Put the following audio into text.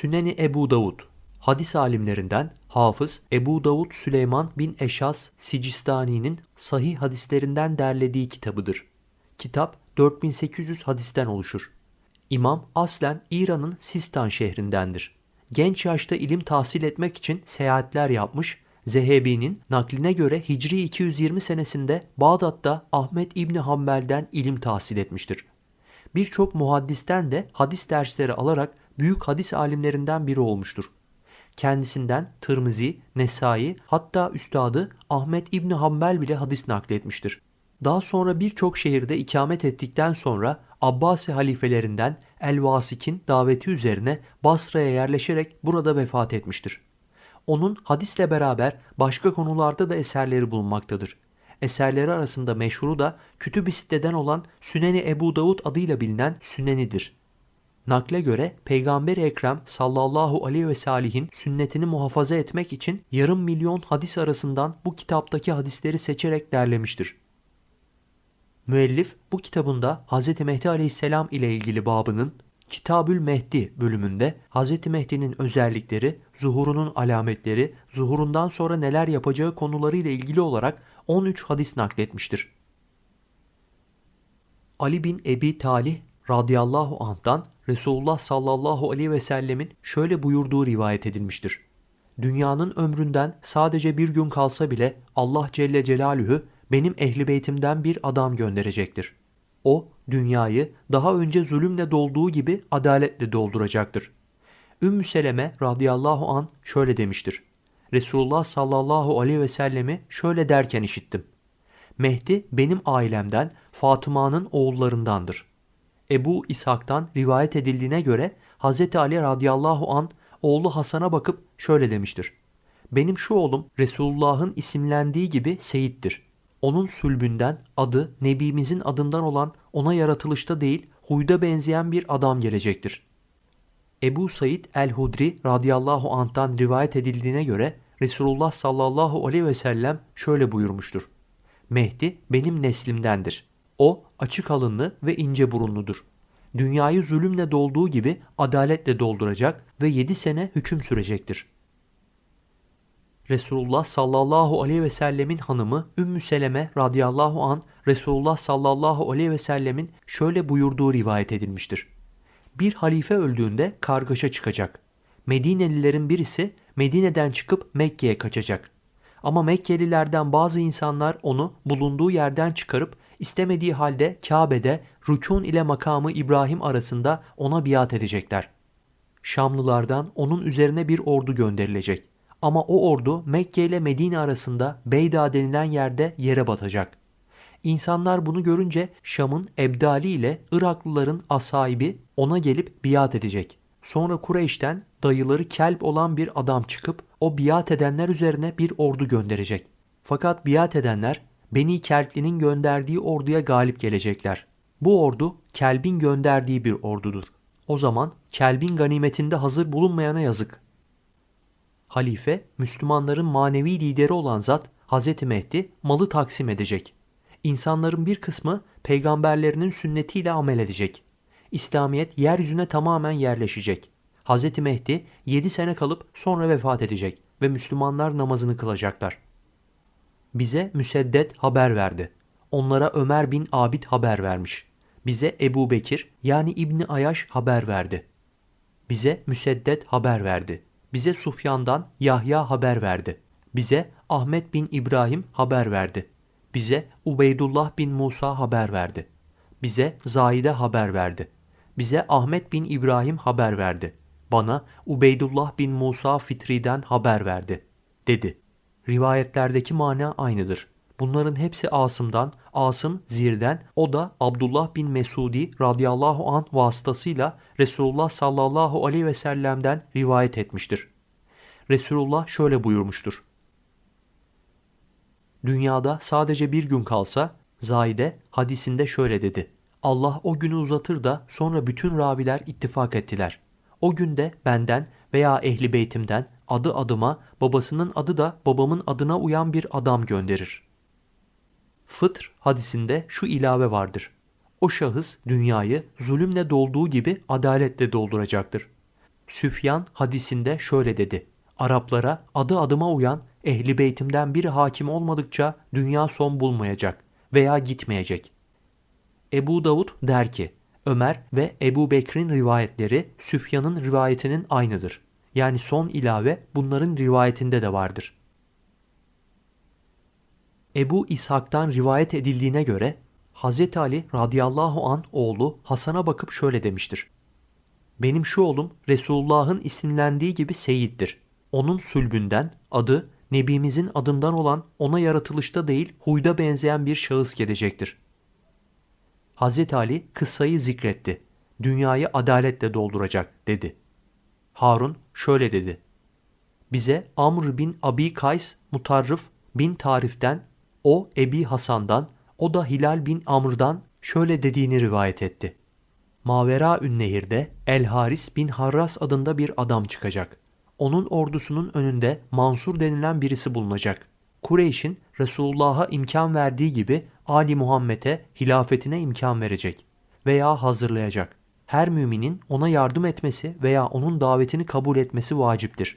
Süneni Ebu Davud Hadis alimlerinden Hafız Ebu Davud Süleyman bin Eşas Sicistani'nin sahih hadislerinden derlediği kitabıdır. Kitap 4800 hadisten oluşur. İmam aslen İran'ın Sistan şehrindendir. Genç yaşta ilim tahsil etmek için seyahatler yapmış, Zehebi'nin nakline göre Hicri 220 senesinde Bağdat'ta Ahmet İbni Hanbel'den ilim tahsil etmiştir. Birçok muhaddisten de hadis dersleri alarak büyük hadis alimlerinden biri olmuştur. Kendisinden Tirmizi, Nesai hatta üstadı Ahmet İbni Hanbel bile hadis nakletmiştir. Daha sonra birçok şehirde ikamet ettikten sonra Abbasi halifelerinden El-Vasik'in daveti üzerine Basra'ya yerleşerek burada vefat etmiştir. Onun hadisle beraber başka konularda da eserleri bulunmaktadır. Eserleri arasında meşhuru da Kütüb-i Sitte'den olan Süneni Ebu Davud adıyla bilinen Sünenidir. Nakle göre Peygamber Ekrem sallallahu aleyhi ve sellihin sünnetini muhafaza etmek için yarım milyon hadis arasından bu kitaptaki hadisleri seçerek derlemiştir. Müellif bu kitabında Hz. Mehdi aleyhisselam ile ilgili babının Kitabül Mehdi bölümünde Hz. Mehdi'nin özellikleri, zuhurunun alametleri, zuhurundan sonra neler yapacağı konularıyla ilgili olarak 13 hadis nakletmiştir. Ali bin Ebi Talih radıyallahu anh'tan Resulullah sallallahu aleyhi ve sellemin şöyle buyurduğu rivayet edilmiştir. Dünyanın ömründen sadece bir gün kalsa bile Allah Celle Celaluhu benim ehli beytimden bir adam gönderecektir. O dünyayı daha önce zulümle dolduğu gibi adaletle dolduracaktır. Ümmü Seleme radıyallahu an şöyle demiştir. Resulullah sallallahu aleyhi ve sellemi şöyle derken işittim. Mehdi benim ailemden Fatıma'nın oğullarındandır. Ebu İshak'tan rivayet edildiğine göre Hz. Ali radıyallahu an oğlu Hasan'a bakıp şöyle demiştir. Benim şu oğlum Resulullah'ın isimlendiği gibi Seyit'tir. Onun sülbünden adı Nebimizin adından olan ona yaratılışta değil huyda benzeyen bir adam gelecektir. Ebu Said el-Hudri radıyallahu anh'tan rivayet edildiğine göre Resulullah sallallahu aleyhi ve sellem şöyle buyurmuştur. Mehdi benim neslimdendir. O açık alınlı ve ince burunludur. Dünyayı zulümle dolduğu gibi adaletle dolduracak ve yedi sene hüküm sürecektir. Resulullah sallallahu aleyhi ve sellemin hanımı Ümmü Seleme radıyallahu an Resulullah sallallahu aleyhi ve sellemin şöyle buyurduğu rivayet edilmiştir. Bir halife öldüğünde kargaşa çıkacak. Medinelilerin birisi Medine'den çıkıp Mekke'ye kaçacak. Ama Mekkelilerden bazı insanlar onu bulunduğu yerden çıkarıp istemediği halde Kabe'de rükun ile makamı İbrahim arasında ona biat edecekler. Şamlılardan onun üzerine bir ordu gönderilecek. Ama o ordu Mekke ile Medine arasında Beyda denilen yerde yere batacak. İnsanlar bunu görünce Şam'ın Ebdali ile Iraklıların asahibi ona gelip biat edecek. Sonra Kureyş'ten dayıları kelp olan bir adam çıkıp o biat edenler üzerine bir ordu gönderecek. Fakat biat edenler Beni Kelpli'nin gönderdiği orduya galip gelecekler. Bu ordu Kelb'in gönderdiği bir ordudur. O zaman Kelb'in ganimetinde hazır bulunmayana yazık. Halife, Müslümanların manevi lideri olan zat Hz. Mehdi malı taksim edecek. İnsanların bir kısmı peygamberlerinin sünnetiyle amel edecek. İslamiyet yeryüzüne tamamen yerleşecek. Hz. Mehdi 7 sene kalıp sonra vefat edecek ve Müslümanlar namazını kılacaklar. Bize Müseddet haber verdi. Onlara Ömer bin Abid haber vermiş. Bize Ebu Bekir yani İbni Ayaş haber verdi. Bize Müseddet haber verdi. Bize Sufyan'dan Yahya haber verdi. Bize Ahmet bin İbrahim haber verdi. Bize Ubeydullah bin Musa haber verdi. Bize Zaide haber verdi. Bize Ahmet bin İbrahim haber verdi. Bana Ubeydullah bin Musa Fitri'den haber verdi, dedi. Rivayetlerdeki mana aynıdır. Bunların hepsi Asım'dan, Asım Zir'den, o da Abdullah bin Mesudi radıyallahu anh vasıtasıyla Resulullah sallallahu aleyhi ve sellem'den rivayet etmiştir. Resulullah şöyle buyurmuştur. Dünyada sadece bir gün kalsa, Zahide hadisinde şöyle dedi. Allah o günü uzatır da sonra bütün raviler ittifak ettiler. O günde benden veya ehli beytimden adı adıma babasının adı da babamın adına uyan bir adam gönderir. Fıtr hadisinde şu ilave vardır. O şahıs dünyayı zulümle dolduğu gibi adaletle dolduracaktır. Süfyan hadisinde şöyle dedi. Araplara adı adıma uyan ehli beytimden biri hakim olmadıkça dünya son bulmayacak veya gitmeyecek. Ebu Davud der ki, Ömer ve Ebu Bekir'in rivayetleri Süfyan'ın rivayetinin aynıdır. Yani son ilave bunların rivayetinde de vardır. Ebu İshak'tan rivayet edildiğine göre Hz. Ali radıyallahu an oğlu Hasan'a bakıp şöyle demiştir. Benim şu oğlum Resulullah'ın isimlendiği gibi Seyit'tir. Onun sülbünden adı Nebimizin adından olan ona yaratılışta değil huyda benzeyen bir şahıs gelecektir. Hz. Ali kıssayı zikretti. Dünyayı adaletle dolduracak dedi. Harun şöyle dedi. Bize Amr bin Abi Kays Mutarrıf bin Tarif'ten, o Ebi Hasan'dan, o da Hilal bin Amr'dan şöyle dediğini rivayet etti. Mavera Ünnehir'de El Haris bin Harras adında bir adam çıkacak. Onun ordusunun önünde Mansur denilen birisi bulunacak. Kureyş'in Resulullah'a imkan verdiği gibi Ali Muhammed'e hilafetine imkan verecek veya hazırlayacak. Her müminin ona yardım etmesi veya onun davetini kabul etmesi vaciptir.